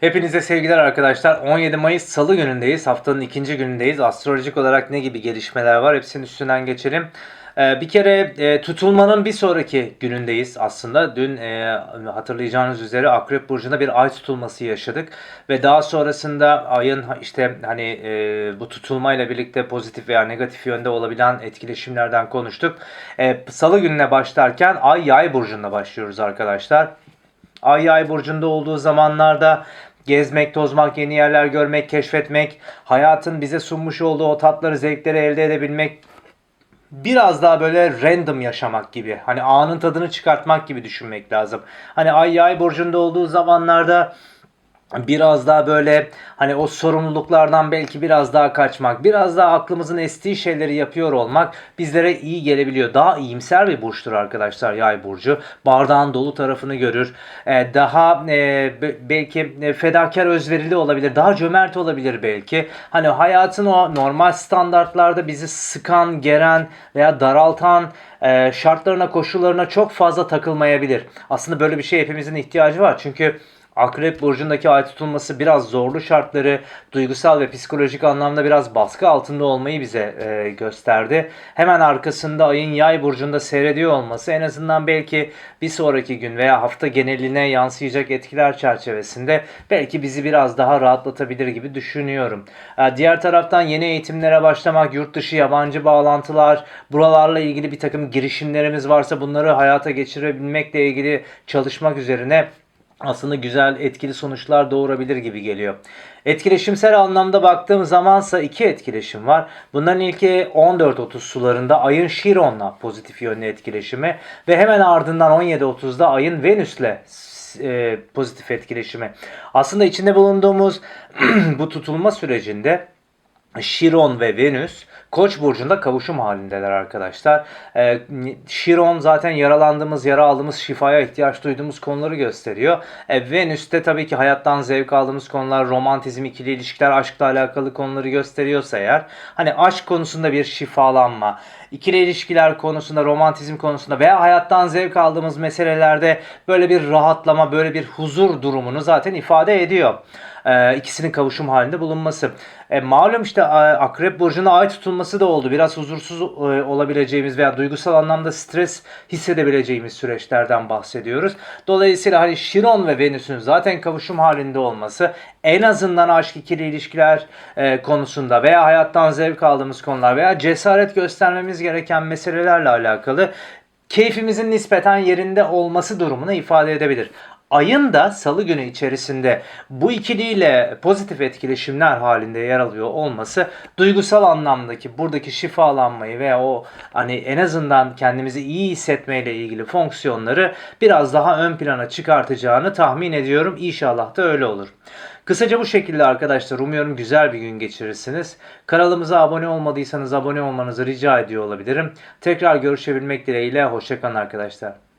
Hepinize sevgiler arkadaşlar. 17 Mayıs Salı günündeyiz. Haftanın ikinci günündeyiz. Astrolojik olarak ne gibi gelişmeler var? Hepsinin üstünden geçelim. Ee, bir kere e, tutulmanın bir sonraki günündeyiz aslında. Dün e, hatırlayacağınız üzere Akrep Burcu'nda bir ay tutulması yaşadık. Ve daha sonrasında ayın işte hani e, bu tutulmayla birlikte pozitif veya negatif yönde olabilen etkileşimlerden konuştuk. E, Salı gününe başlarken ay yay burcunda başlıyoruz arkadaşlar. Ay yay burcunda olduğu zamanlarda gezmek, tozmak, yeni yerler görmek, keşfetmek, hayatın bize sunmuş olduğu o tatları, zevkleri elde edebilmek biraz daha böyle random yaşamak gibi. Hani anın tadını çıkartmak gibi düşünmek lazım. Hani ay yay burcunda olduğu zamanlarda biraz daha böyle hani o sorumluluklardan belki biraz daha kaçmak, biraz daha aklımızın estiği şeyleri yapıyor olmak bizlere iyi gelebiliyor. Daha iyimser bir burçtur arkadaşlar yay burcu. Bardağın dolu tarafını görür. Ee, daha e, be- belki e, fedakar özverili olabilir. Daha cömert olabilir belki. Hani hayatın o normal standartlarda bizi sıkan, geren veya daraltan e, şartlarına, koşullarına çok fazla takılmayabilir. Aslında böyle bir şey hepimizin ihtiyacı var. Çünkü Akrep burcundaki ay tutulması biraz zorlu şartları, duygusal ve psikolojik anlamda biraz baskı altında olmayı bize e, gösterdi. Hemen arkasında ayın yay burcunda seyrediyor olması en azından belki bir sonraki gün veya hafta geneline yansıyacak etkiler çerçevesinde belki bizi biraz daha rahatlatabilir gibi düşünüyorum. E, diğer taraftan yeni eğitimlere başlamak, yurt dışı yabancı bağlantılar, buralarla ilgili bir takım girişimlerimiz varsa bunları hayata geçirebilmekle ilgili çalışmak üzerine aslında güzel etkili sonuçlar doğurabilir gibi geliyor. Etkileşimsel anlamda baktığım zamansa iki etkileşim var. Bunların ilki 14.30 sularında ayın Chiron'la pozitif yönlü etkileşimi ve hemen ardından 17.30'da ayın Venüs'le e, pozitif etkileşimi. Aslında içinde bulunduğumuz bu tutulma sürecinde Şiron ve Venüs Koç burcunda kavuşum halindeler arkadaşlar. Ee, Şiron zaten yaralandığımız, yara aldığımız, şifaya ihtiyaç duyduğumuz konuları gösteriyor. Ee, Venüs de tabii ki hayattan zevk aldığımız konular, romantizm, ikili ilişkiler, aşkla alakalı konuları gösteriyorsa eğer hani aşk konusunda bir şifalanma, ikili ilişkiler konusunda, romantizm konusunda veya hayattan zevk aldığımız meselelerde böyle bir rahatlama, böyle bir huzur durumunu zaten ifade ediyor. Ee, ikisinin kavuşum halinde bulunması. E, malum işte e, Akrep Burcu'na ay tutulması da oldu. Biraz huzursuz e, olabileceğimiz veya duygusal anlamda stres hissedebileceğimiz süreçlerden bahsediyoruz. Dolayısıyla hani Şiron ve Venüs'ün zaten kavuşum halinde olması en azından aşk ikili ilişkiler e, konusunda veya hayattan zevk aldığımız konular veya cesaret göstermemiz gereken meselelerle alakalı keyfimizin nispeten yerinde olması durumunu ifade edebilir. Ayın da salı günü içerisinde bu ikiliyle pozitif etkileşimler halinde yer alıyor olması duygusal anlamdaki buradaki şifalanmayı veya o hani en azından kendimizi iyi hissetmeyle ilgili fonksiyonları biraz daha ön plana çıkartacağını tahmin ediyorum. İnşallah da öyle olur. Kısaca bu şekilde arkadaşlar umuyorum güzel bir gün geçirirsiniz. Kanalımıza abone olmadıysanız abone olmanızı rica ediyor olabilirim. Tekrar görüşebilmek dileğiyle hoşçakalın arkadaşlar.